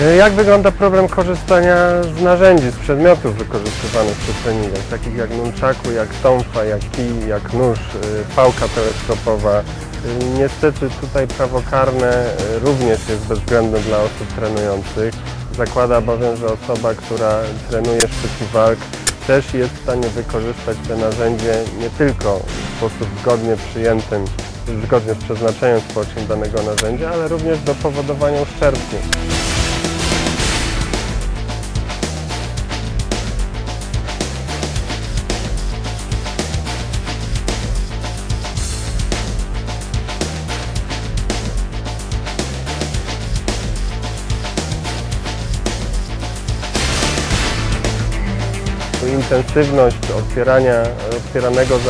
Y, Jak wygląda problem korzystania z narzędzi, z przedmiotów wykorzystywanych przy treningach, takich jak nunchaku, jak tąfa, jak kij, jak nóż, y, pałka teleskopowa. Y, Niestety tutaj prawo karne również jest bezwzględne dla osób trenujących. Zakłada bowiem, że osoba, która trenuje sztuki walk też jest w stanie wykorzystać te narzędzie nie tylko w sposób zgodnie przyjętym, zgodnie z przeznaczeniem społecznym danego narzędzia, ale również do powodowania uszczerbku. Intensywność otwierania, otwieranego za